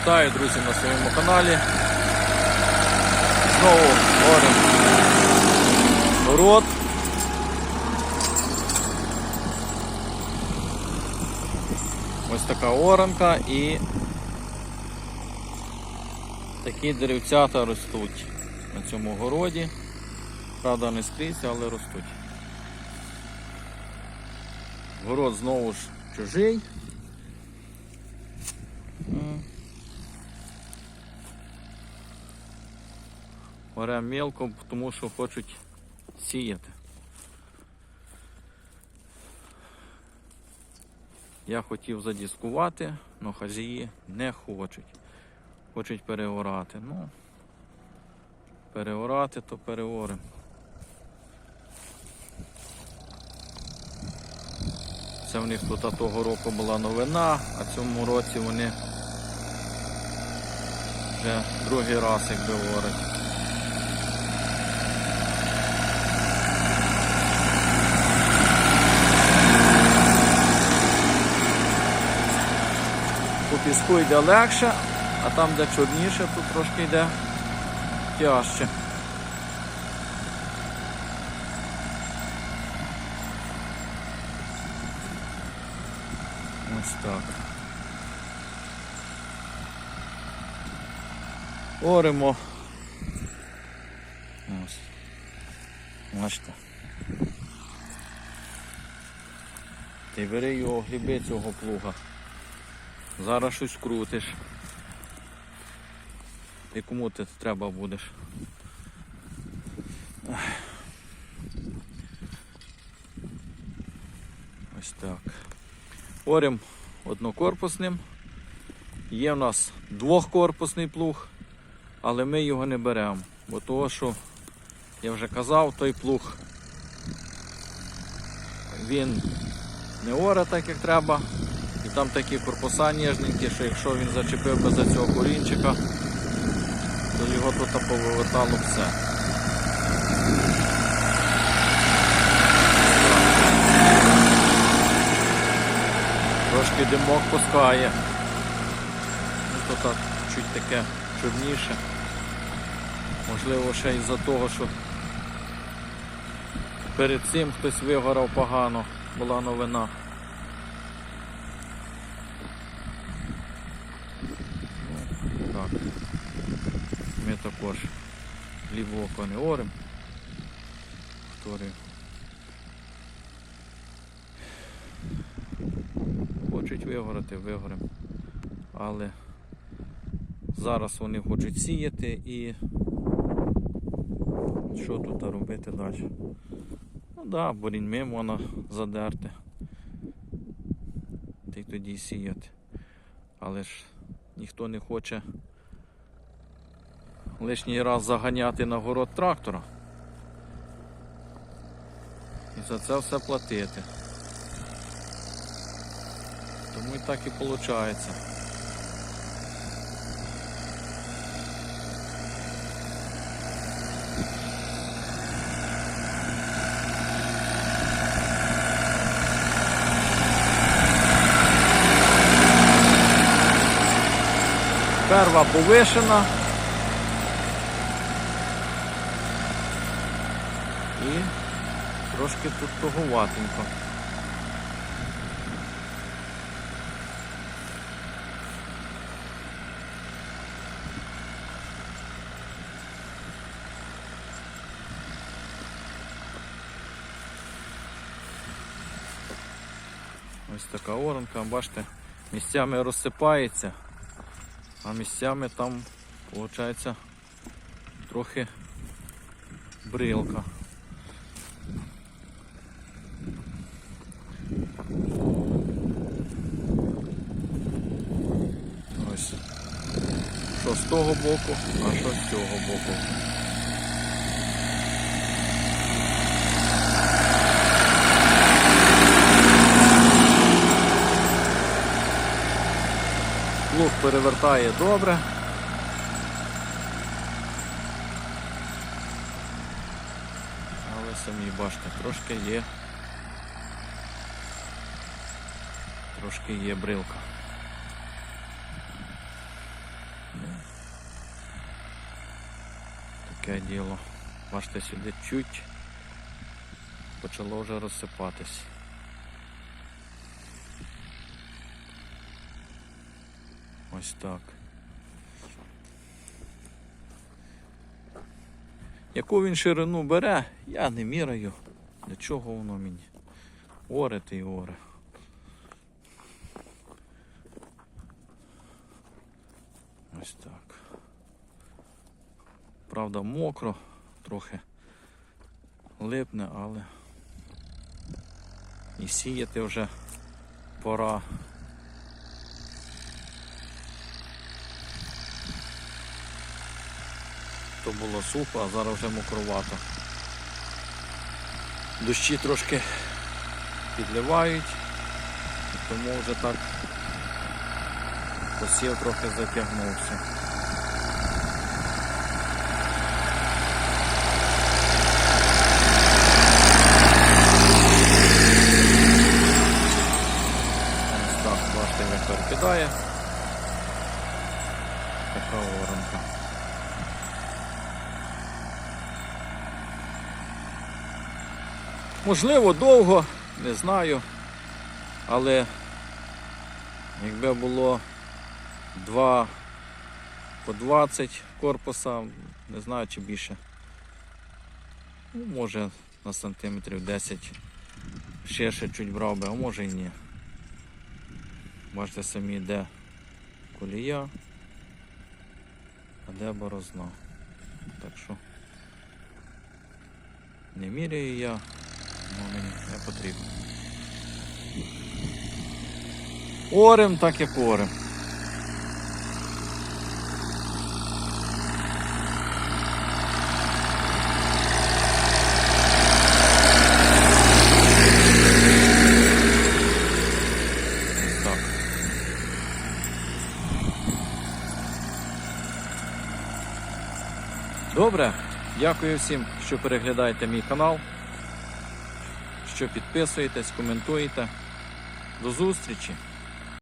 Вітаю, друзі, на своєму каналі. Знову говоримо город. Ось така оранка і такі деревцята ростуть на цьому городі. Правда, не скрізь, але ростуть. Город знову ж чужий. Орем мелко, тому що хочуть сіяти. Я хотів задіскувати, але хазії не хочуть. Хочуть переорати. Ну, переорати, то переоримо. Це в них тут того року була новина, а цьому році вони вже другий раз якби говорять. Піску йде легше, а там, де чорніше, тут трошки йде тяжче. Ось так. Оремо. Ось. Бачите. Ти бери його гриби цього плуга. Зараз щось крутиш. І кому ти треба будеш? Ось так. Орем однокорпусним. Є в нас двохкорпусний плуг, але ми його не беремо. Бо того, що я вже казав, той плуг він не оре так, як треба. Там такі корпуса ніжненькі, що якщо він зачепив би за цього корінчика, то його тут повивертало все. Трошки димок пускає. Ну, так чуть таке чорніше. Можливо, ще із-за того, що перед цим хтось вигорав погано, була новина. Ну, Так. Також глибоко не орем. Повторюю. Хочуть вигорати, вигорем. Але зараз вони хочуть сіяти і що тут робити далі? Ну так, да, боріньми можна задерти. Та й тоді сіяти. Але ж ніхто не хоче лишній раз заганяти на город трактора. І за це все платити. Тому і так і виходить. Перва повишена. І трошки тут туговатенько. Ось така оранка, бачите, місцями розсипається, а місцями там, виходить, трохи брилка. Ось. Що з того боку, а що з цього боку. Плуг перевертає добре. Але самі бачите, трошки є. Трошки є брилка. Таке діло. Бачите, сюди чуть почало вже розсипатись. Ось так. Яку він ширину бере, я не міряю. Для чого воно мені? Оре ти оре. Ось так. Правда, мокро, трохи липне, але і сіяти вже пора. То було сухо, а зараз вже мокровато. Дощі трошки підливають, тому вже так посів трохи затягнувся. Ось так, бачите, як перекидає. Така воронка. Можливо, довго, не знаю. Але якби було два по 20 корпуса, не знаю чи більше. Ну, може на сантиметрів 10 ще ще чуть брав би, а може і ні. Бачите самі, де колія, а де борозна. Так що не міряю я, але мені не потрібно. Орем так як орем. Добре, дякую всім, що переглядаєте мій канал, що підписуєтесь, коментуєте. До зустрічі!